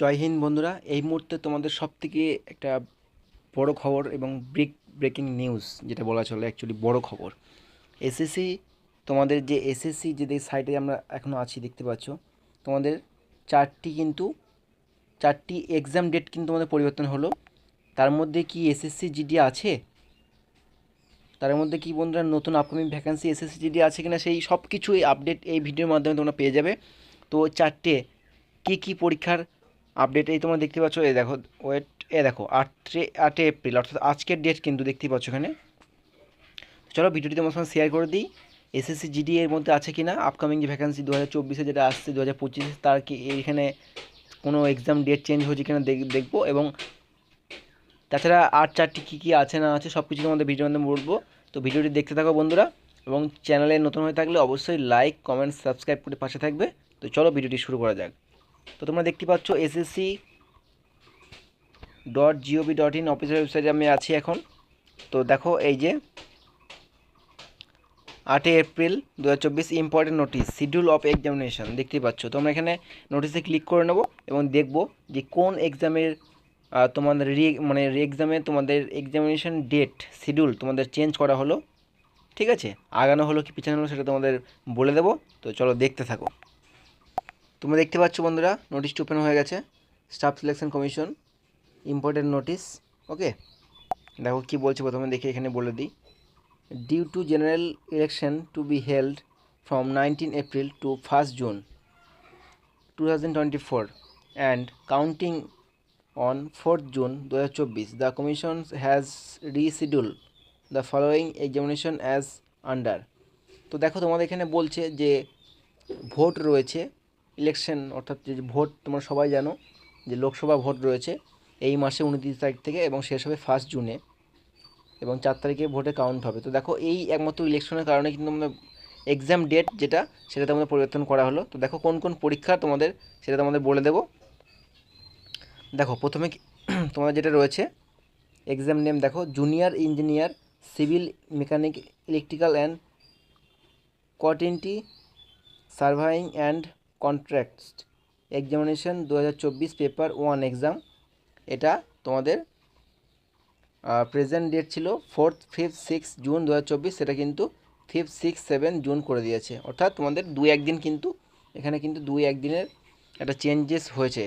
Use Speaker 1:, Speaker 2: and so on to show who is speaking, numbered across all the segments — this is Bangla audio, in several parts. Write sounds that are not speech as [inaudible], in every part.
Speaker 1: জয় হিন্দ বন্ধুরা, এই মুহূর্তে তোমাদের সব থেকে একটা বড় খবর এবং ব্রেক ব্রেকিং নিউজ যেটা বলা চলে অ্যাকচুয়ালি বড় খবর। এসএসসি তোমাদের যে এসএসসি যে সাইটে আমরা এখনও আছি, দেখতে পাচ্ছ, তোমাদের চারটি কিন্তু, চারটি এক্সাম ডেট কিন্তু তোমাদের পরিবর্তন হলো। তার মধ্যে কি এসএসসি জিডি আছে? তার মধ্যে কি বন্ধুরা নতুন আপকামিং ভ্যাকেন্সি এসএসসি জিডি আছে কিনা, সেই সব কিছু এই আপডেট এই ভিডিওর মাধ্যমে তোমরা পেয়ে যাবে। তো চারটে, কী কী পরীক্ষার আপডেট এই তোমরা দেখতে পাচ্ছ, এই দেখো ওয়েট এ দেখো, আটে আটে এপ্রিল অর্থাৎ আজকের ডেট কিন্তু দেখতেই পাচ্ছ এখানে। চলো ভিডিওটি তোমার সঙ্গে শেয়ার করে দিই এসএসসি জিডি এর মধ্যে আছে কি না আপকামিং যে ভ্যাকেন্সি দু হাজার চব্বিশে যেটা আসছে দু হাজার পঁচিশে, তার কি এখানে কোনো এক্সাম ডেট চেঞ্জ হয়েছে কিনা দেখ- দেখব এবং তাছাড়া আর চারটি কী কী আছে না আছে সব কিছু তোমাদের ভিডিওর মধ্যে বলব। তো ভিডিওটি দেখতে থাকো বন্ধুরা এবং চ্যানেলে নতুন হয়ে থাকলে অবশ্যই লাইক কমেন্ট সাবস্ক্রাইব করে পাশে থাকবে। তো চলো ভিডিওটি শুরু করা যাক। তো তোমরা দেখতে পাচ্ছ SSC dot G O V dot in official ওয়েবসাইটে আমি আছি এখন। তো দেখো এই যে আটই এপ্রিল দু হাজার চব্বিশ important notice schedule of examination দেখতেই পাচ্ছ। তোমরা এখানে নোটিসে ক্লিক করে নেব এবং দেখব যে কোন এক্সামের তোমাদের রি মানে এক্সামে তোমাদের এক্সামিনেশন ডেট শিডিউল তোমাদের চেঞ্জ করা হলো। ঠিক আছে? আগানো হলো কি পিছানো হলো সেটা তোমাদের বলে দেবো। তো চলো দেখতে থাকো। তোমরা দেখতে পাচ্ছ বন্ধুরা নোটিশটি ওপেন হয়ে গেছে। Staff selection commission important notice ওকে দেখো কি বলছে প্রথমে, দেখে এখানে বলে দিই। Due to general election to be held June two thousand twenty four and counting on fourth June দু হাজার চব্বিশ the commission has reschedule the following examination as under তো দেখো তোমাদের এখানে বলছে যে ভোট রয়েছে ইলেকশন অর্থাৎ যে ভোট তোমরা সবাই জানো, যে লোকসভা ভোট রয়েছে, এই মাসে উনত্রিশ তারিখ থেকে এবং শেষ হবে ফার্স্ট জুনে এবং চার তারিখে ভোটে কাউন্ট হবে। তো দেখো, এই একমাত্র ইলেকশনের কারণে কিন্তু আমাদের এক্সাম ডেট যেটা, সেটা তোমাদের পরিবর্তন করা হলো। তো দেখো, কোন কোন পরীক্ষা তোমাদের, সেটা তোমাদের বলে দেবো। দেখো, প্রথমে [clears throat] তোমাদের যেটা রয়েছে এক্সাম নেম দেখো junior engineer civil mechanic electrical and quantity surveying and contracts examination দু হাজার চব্বিশ পেপার ওয়ান এক্সাম এটা তোমাদের প্রেজেন্ট ডেট ছিল ফোর্থ ফিফথ সিক্স জুন দু হাজার চব্বিশ। সেটা কিন্তু ফিফথ সিক্স সেভেন জুন করে দিয়েছে। অর্থাৎ তোমাদের দু একদিন কিন্তু, এখানে কিন্তু দুই একদিনের একটা চেঞ্জেস হয়েছে।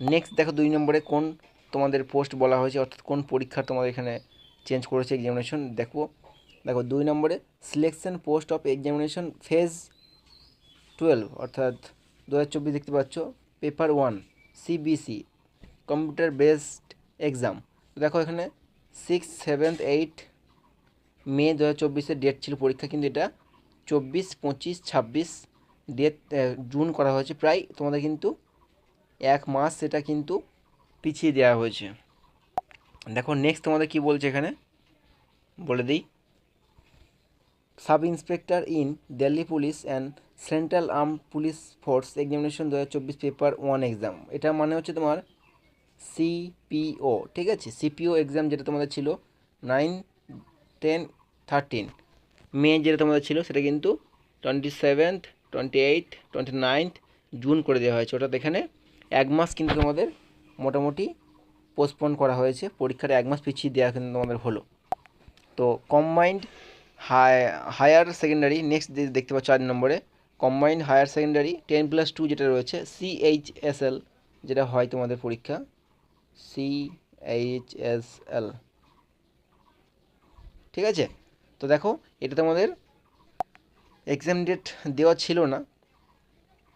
Speaker 1: নেক্সট দেখো দুই নম্বরে কোন তোমাদের পোস্ট বলা হয়েছে, অর্থাৎ কোন পরীক্ষা তোমাদের এখানে চেঞ্জ করেছে এক্সামিনেশন দেখো দেখো দুই নম্বরে selection post of examination phase twelve অর্থাৎ দু হাজার চব্বিশ দেখতে পাচ্ছ paper one CBC computer based exam দেখো এখানে সিক্স সেভেন্থ এইট মে দু হাজার ডেট ছিল পরীক্ষা, কিন্তু এটা চব্বিশ, পঁচিশ, ছাব্বিশ ডেট জুন করা হয়েছে। প্রায় তোমাদের কিন্তু এক মাস সেটা কিন্তু পিছিয়ে দেওয়া হয়েছে। দেখো নেক্সট তোমাদের কি বলছে এখানে? বলে দিই। Sub inspector in Delhi police and central arm police force examination দু হাজার চব্বিশ পেপার ওয়ান এক্সাম। এটা মানে হচ্ছে তোমার সিপিও ঠিক আছে? সিপিও এক্সাম যেটা তোমাদের ছিল নাইন, টেন, থার্টিন। মে যেটা তোমাদের ছিল সেটা কিন্তু twenty seventh, twenty eight, twenty ninth June করে দেওয়া হয়েছে। অর্থাৎ এখানে এক মাস কিন্তু তোমাদের মোটামুটি পোস্টপোন করা হয়েছে। পরীক্ষার এক মাস পিছিয়ে দেওয়া কিন্তু তোমাদের হলো। তো কম্বাইন্ড হায়ার সেকেন্ডারি নেক্সট দেখতে পাচ্ছ চার নম্বরে combined higher secondary ten plus two যেটা রয়েছে সিএইচএসএল যেটা হয় তোমাদের পরীক্ষা সিএইচএসএল ঠিক আছে? তো দেখো, এটা তোমাদের এক্সাম ডেট দেওয়া ছিল না,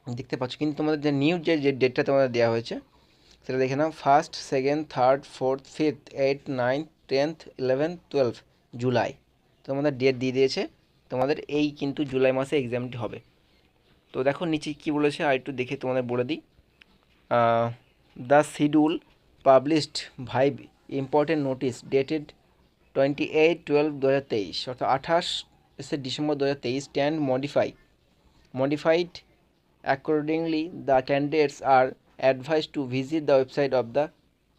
Speaker 1: দেখতে পাচ্ছ, কিন্তু তোমাদের যে নিউ যে ডেটটা তোমাদের দেওয়া হয়েছে, সেটা দেখে নাও first second third fourth fifth eight ninth tenth eleventh twelve July তোমাদের ডেট দিয়ে দিয়েছে, তোমাদের এই কিন্তু জুলাই মাসে এক্সামটি হবে। তো দেখো নিচে কী বলেছে, আর একটু দেখে তোমাদের বলে দিই। The schedule published vide important notice dated twenty eight twelve দু হাজার তেইশ, অর্থাৎ আঠাশ ডিসেম্বর দু হাজার তেইশ stand modify modified accordingly the candidates are advise to visit website of the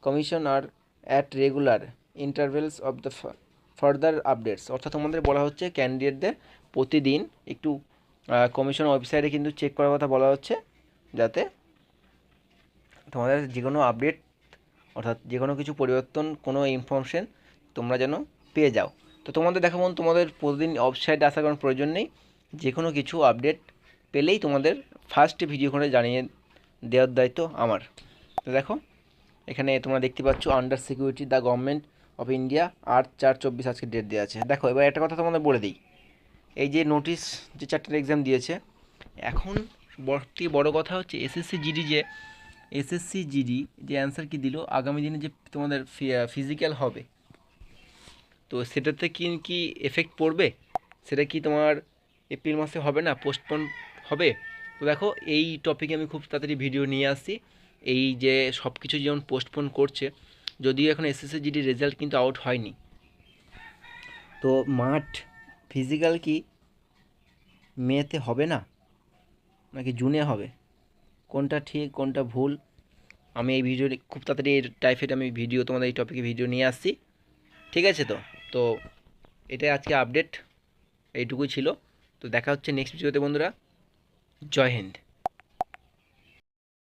Speaker 1: commission or at regular intervals of the f- further updates. অর্থাৎ তোমাদের বলা হচ্ছে ক্যান্ডিডেটদের প্রতিদিন একটু কমিশন ওয়েবসাইটে কিন্তু চেক করার কথা বলা হচ্ছে, যাতে তোমাদের যে কোনো আপডেট অর্থাৎ যে কোনো কিছু পরিবর্তন, কোনো ইনফরমেশন তোমরা যেন পেয়ে যাও। তো তোমাদের দেখো বন্ধু, তোমাদের প্রতিদিন ওয়েবসাইটে আসার কোনো প্রয়োজন নেই। যে কোনো কিছু আপডেট পেলেই তোমাদের ফার্স্ট ভিডিও করে জানিয়ে দেওয়ার দায়িত্ব আমার। তো দেখো, এখানে তোমরা দেখতে পাচ্ছ under security the government of India আট চার চব্বিশ আজকে ডেট দেওয়া আছে। দেখো, এবার একটা কথা তোমাদের বলে দিই। এই যে নোটিশ যে চারটের এক্সাম দিয়েছে, এখন বড় বড় কথা হচ্ছে এসএসসি জিডি যে এসএসসি জিডি যে অ্যান্সার কি দিল? আগামী দিনে যে তোমাদের ফিজিক্যাল হবে, তো সেটাতে কি কি এফেক্ট পড়বে? সেটা কি তোমার এপ্রিল মাসে হবে না? পোস্টপোন হবে? তো দেখো, এই টপিকে আমি খুব তাড়াতাড়ি ভিডিও নিয়ে আসছি। এই যে সব কিছু যেমন পোস্টপোন করছে, যদিও এখন এসএসসি জিডি রেজাল্ট কিন্তু আউট হয়নি। তো মাঠ ফিজিক্যাল কি মেতে হবে না? নাকি জুনে হবে? কোনটা ঠিক, কোনটা ভুল? আমি এই ভিডিও খুব তাড়াতাড়ি এই টাইপের আমি ভিডিও তোমাদের এই টপিকে ভিডিও নিয়ে আসছি। ঠিক আছে তো? তো এটাই আজকে আপডেট এইটুকুই ছিল। তো দেখা হচ্ছে নেক্সট ভিডিওতে বন্ধুরা। জয় হিন্দ।